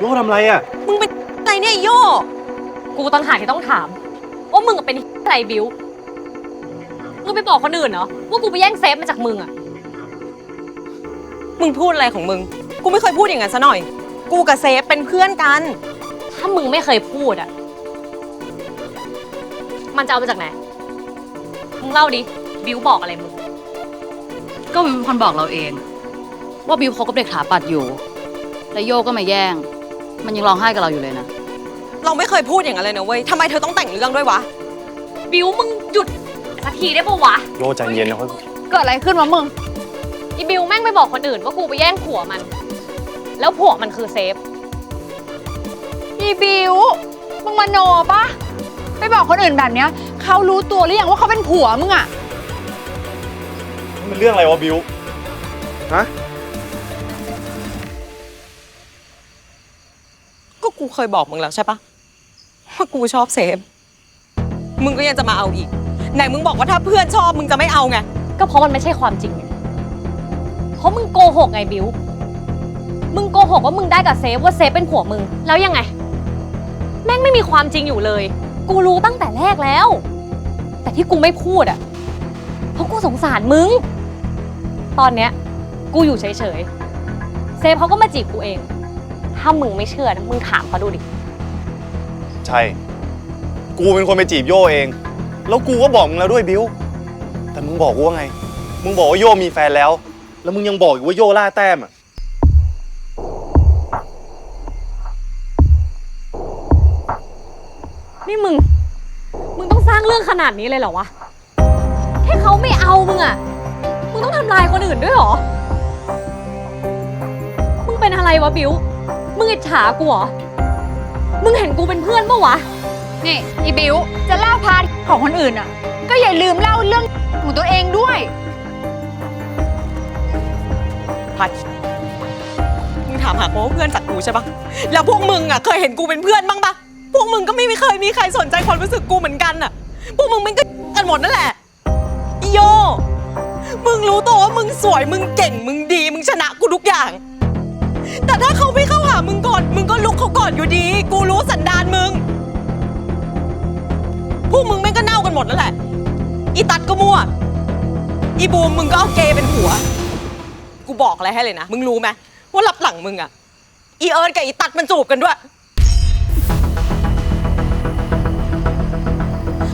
โยทำอะไรอะ มึงเป็นอะไรเนี่ยไอ้โยกูต่างหากที่ต้องถามว่ามึงอะเป็นอะไรบิวมึงไปบอกคนอื่นเหรอว่ากูไปแย่งเซฟมาจากมึงอะมึงพูดอะไรของมึง กูไม่เคยพูดอย่างนั้นซะหน่อย กูกับเซฟเป็นเพื่อนกัน ถ้ามึงไม่เคยพูดอะมันจะเอามาจากไหนมึงเล่าดิบิวบอกอะไรมึง ก็บิวเป็นคนบอกเราเอง ว่าบิวคบกับเด็กถาปัดอยู่ แล้วโยก็มาแย่ง มันยังร้องไห้กับเราอยู่เลยนะ เราไม่เคยพูดอย่างนั้นเลยนะเว้ยทำไมเธอต้องแต่งเรื่องด้วยวะ บิวมึงหยุดสักทีได้ปะวะ โยใจเย็นนะเฮ้ยเกิดอะไรขึ้นวะมึง อีบิวแม่งไปบอกคนอื่นว่ากูไปแย่งผัวมัน แล้วผัวมันคือเซฟ อีบิว มึงมาโนปะไปบอกคนอื่นแบบเนี้ยเขารู้ตัวหรือยังว่าเขาเป็นผัวมึงอะนี่มันเรื่องอะไรวะบิว ฮะ กูเคยบอกมึงแล้วใช่ปะว่ากูชอบเซฟ มึงก็ยังจะมาเอาอีก ไหนมึงบอกว่าถ้าเพื่อนชอบมึงจะไม่เอาไง ก็เพราะมันไม่ใช่ความจริงไงเพราะมึงโกหกไงบิว มึงโกหกว่ามึงได้กับเซฟว่าเซฟเป็นผัวมึง แล้วยังไง แม่งไม่มีความจริงอยู่เลย กูรู้ตั้งแต่แรกแล้ว แต่ที่กูไม่พูดอะ เพราะกูสงสารมึง ตอนเนี้ย กูอยู่เฉยๆ เซฟเขาก็มาจีบกูเอง ถ้ามึงไม่เชื่อนะมึงถามเขาดูดิ ใช่ กูเป็นคนไปจีบโยเอง แล้วกูก็บอกมึงแล้วด้วยบิว แต่มึงบอกกูว่าไง มึงบอกว่าโยมีแฟนแล้ว แล้วมึงยังบอกอีกว่าโยล่าแต้มอะ นี่มึง มึงต้องสร้างเรื่องขนาดนี้เลยเหรอวะ แค่เขาไม่เอามึงอะมึงต้องทำลายคนอื่นด้วยเหรอ มึงเป็นอะไรวะบิว มึงอิจฉากูเหรอ มึงเห็นกูเป็นเพื่อนปะวะ นี่อีบิวจะเล่าพาร์ทของคนอื่นอะก็อย่าลืมเล่าเรื่องของตัวเองด้วย พัดมึงถามหาว่าเพื่อนจากกูใช่ปะแล้วพวกมึงอะเคยเห็นกูเป็นเพื่อนบ้างปะพวกมึงก็ไม่เคยมีใครสนใจความรู้สึกกูเหมือนกันอะ พวกมึงมันก็กันหมดนั่นแหละอีโย มึงรู้ตัวว่ามึงสวยมึงเก่งมึงดี มึงชนะกูทุกอย่างแต่ ถ้าเขาไม่เข้าหามึงก่อน มึงก็ลุกเขาก่อนอยู่ดี กูรู้สันดานมึง พวกมึงแม่งก็เน่ากันหมดนั่นแหละ อีตัดก็มั่ว อีบูมมึงก็เอาเกย์เป็นผัว กูบอกอะไรให้เลยนะ มึงรู้ไหมว่ารับหลังมึงอะอีเอิร์ดกับอีตัดมันจูบกันด้วย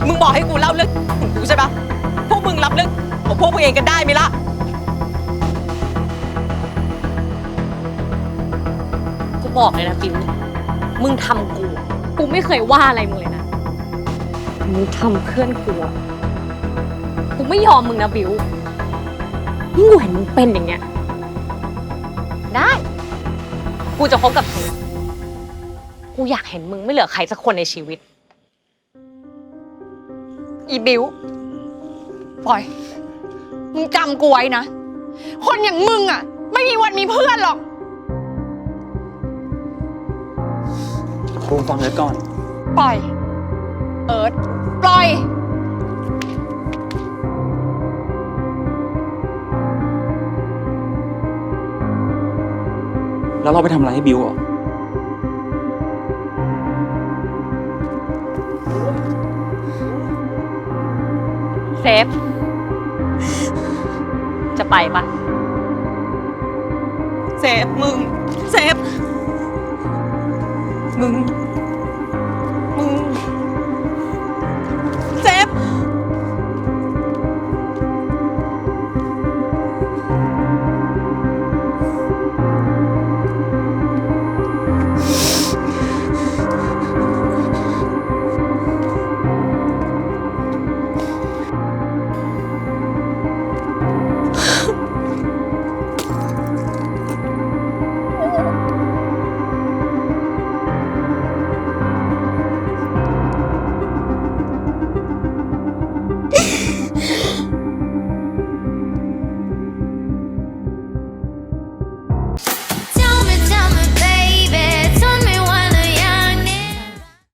มึงบอกให้กูเล่าเรื่องของกูใช่ปะพวกมึงรับเรื่องของพวกมึงเองกันได้ไหมล่ะ บอกเลยนะบิวมึงทำกู กูไม่เคยว่าอะไรมึงเลยนะ มึงทำเพื่อนกูอะกูไม่ยอมมึงนะบิวยิ่งกูเห็นมึงเป็นอย่างเงี้ย ได้ กูจะคบกับเธอ กูอยากเห็นมึงไม่เหลือใครสักคนในชีวิต อีบิวปล่อย มึงจำกูไว้นะ คนอย่างมึงอะไม่มีวันมีเพื่อนหรอก บูมฟังเอิร์ธก่อน ปล่อย เอิร์ธปล่อย แล้วเราไปทำอะไรให้บิวเหรอเซฟ จะไปปะเซฟมึง เซฟ มึง